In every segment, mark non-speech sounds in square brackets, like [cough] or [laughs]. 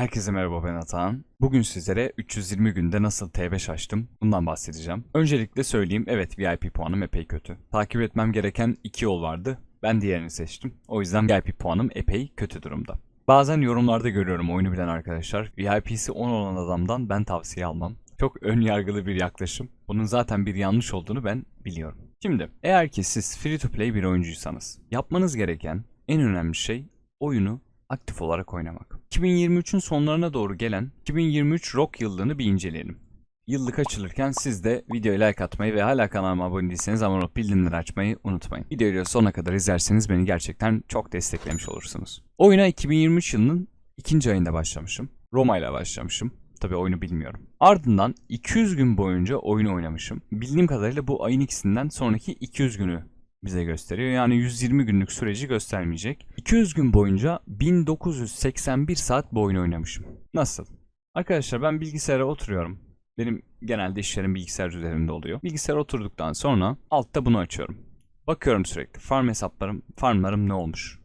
Herkese merhaba ben Atahan. Bugün sizlere 320 günde nasıl T5 açtım bundan bahsedeceğim. Öncelikle söyleyeyim evet VIP puanım epey kötü. Takip etmem gereken iki yol vardı. Ben diğerini seçtim. O yüzden VIP puanım epey kötü durumda. Bazen yorumlarda görüyorum oyunu bilen arkadaşlar. VIP'si 10 olan adamdan ben tavsiye almam. Çok ön yargılı bir yaklaşım. Bunun zaten bir yanlış olduğunu ben biliyorum. Şimdi eğer ki siz free to play bir oyuncuysanız yapmanız gereken en önemli şey oyunu aktif olarak oynamak. 2023'ün sonlarına doğru gelen 2023 Rock yıllığını bir inceleyelim. Yıllık açılırken siz de videoya like atmayı ve hala kanalıma abone değilseniz abone olup bildirimleri açmayı unutmayın. Videoyu sonuna kadar izlerseniz beni gerçekten çok desteklemiş olursunuz. Oyuna 2023 yılının ikinci ayında başlamışım. Roma ile başlamışım. Tabi oyunu bilmiyorum. Ardından 200 gün boyunca oyunu oynamışım. Bildiğim kadarıyla bu ayın ikisinden sonraki 200 günü bize gösteriyor. Yani 120 günlük süreci göstermeyecek. 200 gün boyunca 1981 saat bu oyunu oynamışım. Nasıl? Arkadaşlar ben bilgisayara oturuyorum. Benim genelde işlerim bilgisayar üzerinde oluyor. Bilgisayara oturduktan sonra altta bunu açıyorum. Bakıyorum sürekli. Farm hesaplarım, farmlarım ne olmuş?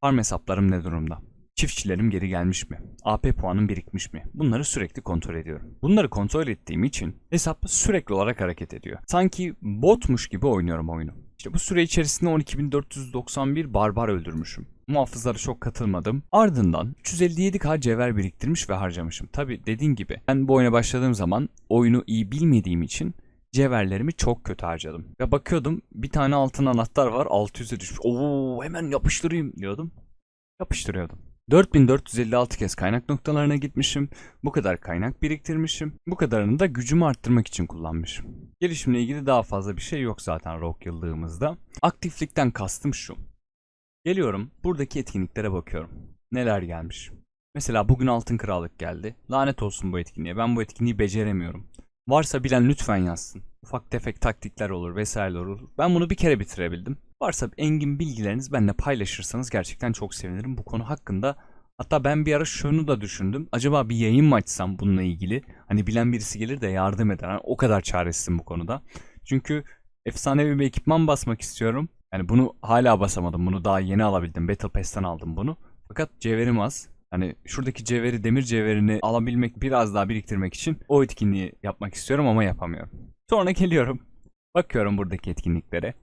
Farm hesaplarım ne durumda? Çiftçilerim geri gelmiş mi? AP puanım birikmiş mi? Bunları sürekli kontrol ediyorum. Bunları kontrol ettiğim için hesap sürekli olarak hareket ediyor. Sanki botmuş gibi oynuyorum oyunu. İşte bu süre içerisinde 12.491 barbar öldürmüşüm. Muhafızlara çok katılmadım. Ardından 357k cevher biriktirmiş ve harcamışım. Tabi dediğim gibi ben bu oyuna başladığım zaman oyunu iyi bilmediğim için cevherlerimi çok kötü harcadım. Ve bakıyordum bir tane altın anahtar var 600'e düşmüş. Oo hemen yapıştırayım diyordum. Yapıştırıyordum. 4456 kez kaynak noktalarına gitmişim. Bu kadar kaynak biriktirmişim. Bu kadarını da gücümü arttırmak için kullanmışım. Gelişimle ilgili daha fazla bir şey yok zaten Rock yıllığımızda. Aktiflikten kastım şu. Geliyorum buradaki etkinliklere bakıyorum. Neler gelmiş. Mesela bugün Altın Krallık geldi. Lanet olsun bu etkinliğe. Ben bu etkinliği beceremiyorum. Varsa bilen lütfen yazsın. Ufak tefek taktikler olur vesaireler olur. Ben bunu bir kere bitirebildim. Varsa engin bilgileriniz benimle paylaşırsanız gerçekten çok sevinirim bu konu hakkında. Hatta ben bir ara şunu da düşündüm. Acaba bir yayın mı açsam bununla ilgili? Hani bilen birisi gelir de yardım eder. Hani o kadar çaresizim bu konuda. Çünkü efsanevi bir ekipman basmak istiyorum. Yani bunu hala basamadım. Bunu daha yeni alabildim. Battle Pass'ten aldım bunu. Fakat cevherim az. Hani şuradaki cevheri, demir cevherini alabilmek, biraz daha biriktirmek için o etkinliği yapmak istiyorum ama yapamıyorum. Sonra geliyorum. Bakıyorum buradaki etkinliklere.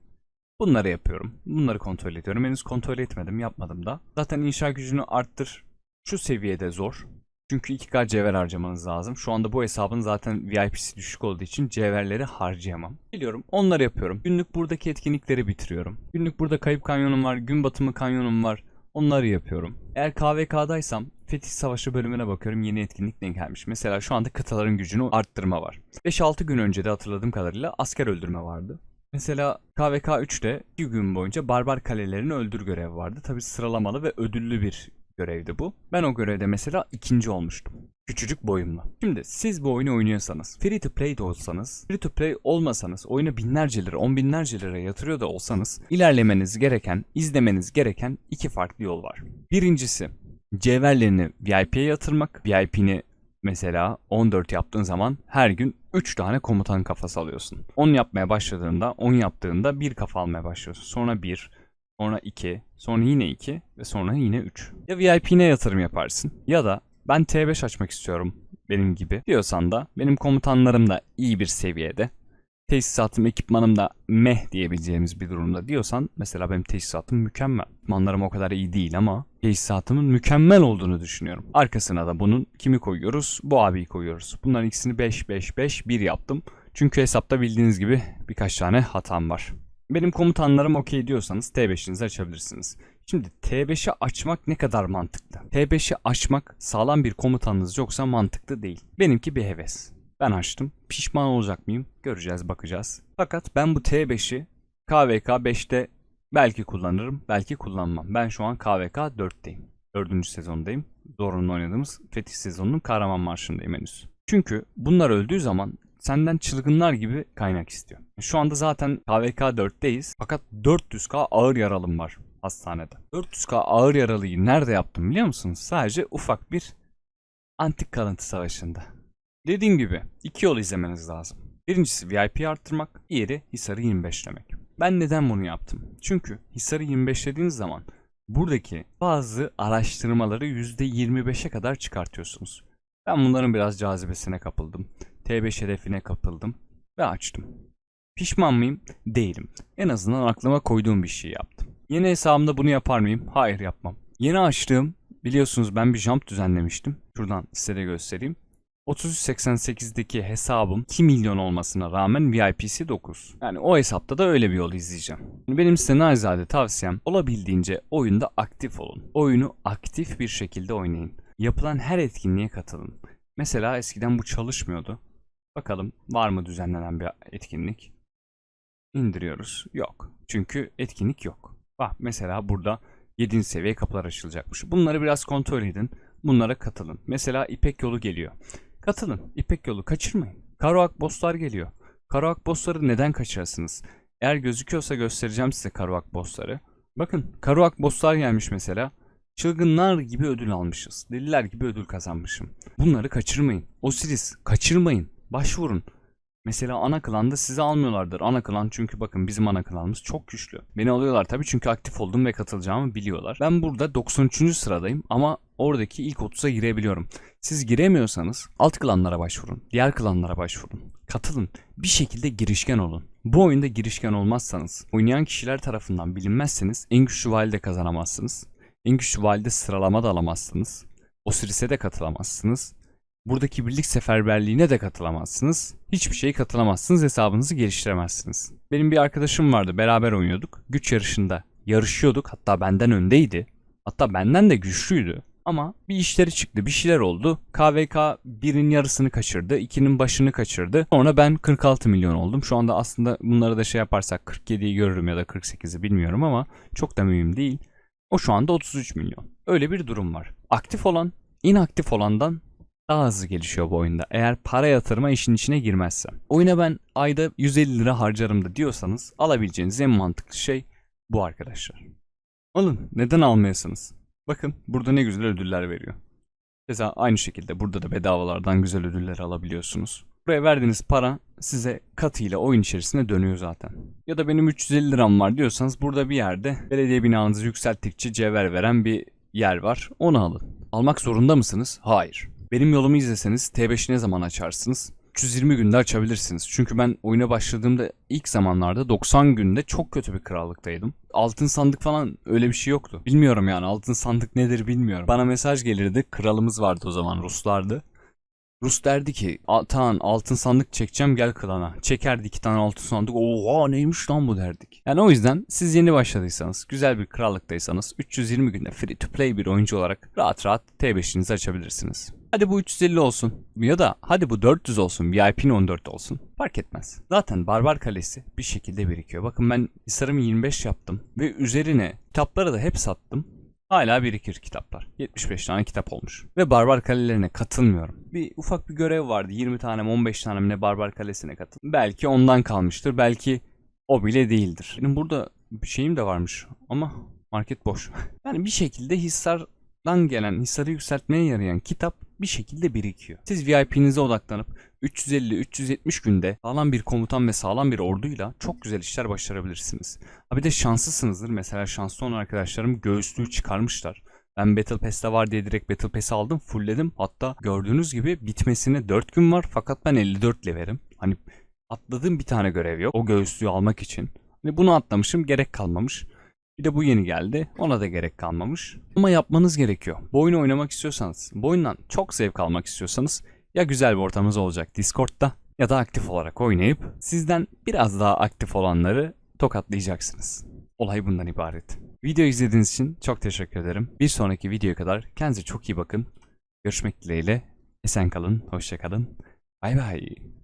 Bunları yapıyorum. Bunları kontrol ediyorum. Henüz kontrol etmedim, yapmadım da. Zaten inşa gücünü arttır. Şu seviyede zor. Çünkü 2K cevher harcamanız lazım. Şu anda bu hesabın zaten VIP'si düşük olduğu için cevherleri harcayamam. Biliyorum onları yapıyorum. Günlük buradaki etkinlikleri bitiriyorum. Günlük burada kayıp kanyonum var, gün batımı kanyonum var. Onları yapıyorum. Eğer KVK'daysam Fetih Savaşı bölümüne bakıyorum yeni etkinlik ne gelmiş. Mesela şu anda kıtaların gücünü arttırma var. 5-6 gün önce de hatırladığım kadarıyla asker öldürme vardı. Mesela KVK 3'te 2 gün boyunca barbar kalelerini öldür görevi vardı. Tabi sıralamalı ve ödüllü bir görevdi bu. Ben o görevde mesela ikinci olmuştum. Küçücük boyumla. Şimdi siz bu oyunu oynuyorsanız, free to play de olsanız, free to play olmasanız, oyuna binlerce lira, on binlerce lira yatırıyor da olsanız, ilerlemeniz gereken, izlemeniz gereken iki farklı yol var. Birincisi, cevherlerini VIP'ye yatırmak. VIP'ni mesela 14 yaptığın zaman her gün 3 tane komutan kafası alıyorsun. 10 yapmaya başladığında, 10 yaptığında 1 kafa almaya başlıyorsun. Sonra 1, sonra 2, sonra yine 2 ve sonra yine 3. Ya VIP'ne yatırım yaparsın ya da ben T5 açmak istiyorum benim gibi diyorsan da benim komutanlarım da iyi bir seviyede. Tesisatım, ekipmanım da meh diyebileceğimiz bir durumda diyorsan mesela benim tesisatım mükemmel. Ekipmanlarım o kadar iyi değil ama tesisatımın mükemmel olduğunu düşünüyorum. Arkasına da bunun kimi koyuyoruz? Bu abiyi koyuyoruz. Bunların ikisini 5 5 5 1 yaptım. Çünkü hesapta bildiğiniz gibi birkaç tane hatam var. Benim komutanlarım okey diyorsanız T5'inizi açabilirsiniz. Şimdi T5'i açmak ne kadar mantıklı? T5'i açmak sağlam bir komutanınız yoksa mantıklı değil. Benimki bir heves. Ben açtım. Pişman olacak mıyım? Göreceğiz, bakacağız. Fakat ben bu T5'i KVK 5'te belki kullanırım, belki kullanmam. Ben şu an KVK 4'teyim. 4. sezondayım. Zorunlu oynadığımız Fetih sezonunun kahraman marşındayım henüz. Çünkü bunlar öldüğü zaman senden çılgınlar gibi kaynak istiyor. Şu anda zaten KVK 4'teyiz. Fakat 400k ağır yaralım var hastanede. 400k ağır yaralıyı nerede yaptım biliyor musunuz? Sadece ufak bir antik kalıntı savaşında. Dediğim gibi iki yol izlemeniz lazım. Birincisi VIP arttırmak, diğeri Hisar'ı 25'lemek. Ben neden bunu yaptım? Çünkü Hisar'ı 25'lediğiniz zaman buradaki bazı araştırmaları %25'e kadar çıkartıyorsunuz. Ben bunların biraz cazibesine kapıldım. T5 hedefine kapıldım ve açtım. Pişman mıyım? Değilim. En azından aklıma koyduğum bir şey yaptım. Yeni hesabımda bunu yapar mıyım? Hayır yapmam. Yeni açtığım biliyorsunuz ben bir jump düzenlemiştim. Şuradan size de göstereyim. 3388'deki hesabım 2 milyon olmasına rağmen VIP'si 9. Yani o hesapta da öyle bir yol izleyeceğim. Benim size narizade tavsiyem olabildiğince oyunda aktif olun. Oyunu aktif bir şekilde oynayın. Yapılan her etkinliğe katılın. Mesela eskiden bu çalışmıyordu. Bakalım var mı düzenlenen bir etkinlik? İndiriyoruz. Yok. Çünkü etkinlik yok. Bak mesela burada 7. seviye kapılar açılacakmış. Bunları biraz kontrol edin. Bunlara katılın. Mesela İpek yolu geliyor. Katılın. İpek yolu kaçırmayın. Karoak bosslar geliyor. Karoak bossları neden kaçırasınız? Eğer gözüküyorsa göstereceğim size Karoak bossları. Bakın Karoak bosslar gelmiş mesela. Çılgınlar gibi ödül almışız. Deliler gibi ödül kazanmışım. Bunları kaçırmayın. Osiris kaçırmayın. Başvurun. Mesela ana klanda sizi almıyorlardır. Ana klan çünkü bakın bizim ana klanımız çok güçlü. Beni alıyorlar tabii çünkü aktif oldum ve katılacağımı biliyorlar. Ben burada 93. sıradayım ama oradaki ilk 30'a girebiliyorum. Siz giremiyorsanız alt klanlara başvurun. Diğer klanlara başvurun. Katılın. Bir şekilde girişken olun. Bu oyunda girişken olmazsanız, oynayan kişiler tarafından bilinmezseniz en güçlü valide kazanamazsınız. En güçlü valide sıralama da alamazsınız. Osiris'e de katılamazsınız. Buradaki birlik seferberliğine de katılamazsınız. Hiçbir şeye katılamazsınız, hesabınızı geliştiremezsiniz. Benim bir arkadaşım vardı, beraber oynuyorduk. Güç yarışında yarışıyorduk, hatta benden öndeydi. Hatta benden de güçlüydü. Ama bir işleri çıktı, bir şeyler oldu. KVK 1'in yarısını kaçırdı, 2'nin başını kaçırdı. Sonra ben 46 milyon oldum. Şu anda aslında bunları da şey yaparsak 47'yi görürüm ya da 48'i bilmiyorum ama çok da mühim değil. O şu anda 33 milyon. Öyle bir durum var. Aktif olan, inaktif olandan daha hızlı gelişiyor bu oyunda. Eğer para yatırma işin içine girmezse. Oyuna ben ayda 150 lira harcarım da diyorsanız alabileceğiniz en mantıklı şey bu arkadaşlar. Alın. Neden almayasınız? Bakın burada ne güzel ödüller veriyor. Mesela aynı şekilde burada da bedavalardan güzel ödüller alabiliyorsunuz. Buraya verdiğiniz para size katıyla oyun içerisinde dönüyor zaten. Ya da benim 350 liram var diyorsanız burada bir yerde belediye binanızı yükselttikçe cevher veren bir yer var. Onu alın. Almak zorunda mısınız? Hayır. Benim yolumu izleseniz T5'i ne zaman açarsınız? 320 günde açabilirsiniz. Çünkü ben oyuna başladığımda ilk zamanlarda 90 günde çok kötü bir krallıktaydım. Altın sandık falan öyle bir şey yoktu. Bilmiyorum yani altın sandık nedir bilmiyorum. Bana mesaj gelirdi. Kralımız vardı o zaman Ruslardı. Rus derdi ki Atan altın sandık çekeceğim gel klana. Çekerdi iki tane altın sandık. Oha neymiş lan bu derdik. Yani o yüzden siz yeni başladıysanız, güzel bir krallıktaysanız 320 günde free to play bir oyuncu olarak rahat rahat T5'inizi açabilirsiniz. Hadi bu 350 olsun ya da hadi bu 400 olsun VIP'nin 14 olsun fark etmez. Zaten Barbar Kalesi bir şekilde birikiyor. Bakın ben Hisar'ımı 25 yaptım ve üzerine kitapları da hep sattım. Hala birikir kitaplar. 75 tane kitap olmuş. Ve Barbar Kalelerine katılmıyorum. Bir ufak bir görev vardı. 20 tane mi 15 tane ne Barbar Kalesi'ne katıl. Belki ondan kalmıştır. Belki o bile değildir. Benim burada bir şeyim de varmış ama market boş. [laughs] yani bir şekilde Hisar'dan gelen, Hisar'ı yükseltmeye yarayan kitap bir şekilde birikiyor. Siz VIP'nize odaklanıp 350-370 günde sağlam bir komutan ve sağlam bir orduyla çok güzel işler başarabilirsiniz. Ha bir de şanslısınızdır. Mesela şanslı olan arkadaşlarım göğüslüğü çıkarmışlar. Ben Battle Pass'te var diye direkt Battle Pass'i aldım, fullledim. Hatta gördüğünüz gibi bitmesine 4 gün var fakat ben 54 leverim. Hani atladığım bir tane görev yok o göğüslüğü almak için. Hani bunu atlamışım gerek kalmamış. Bir de bu yeni geldi. Ona da gerek kalmamış. Ama yapmanız gerekiyor. Bu oyunu oynamak istiyorsanız, bu oyundan çok zevk almak istiyorsanız ya güzel bir ortamınız olacak Discord'da ya da aktif olarak oynayıp sizden biraz daha aktif olanları tokatlayacaksınız. Olay bundan ibaret. Video izlediğiniz için çok teşekkür ederim. Bir sonraki videoya kadar kendinize çok iyi bakın. Görüşmek dileğiyle. Esen kalın, hoşça kalın. Bay bay.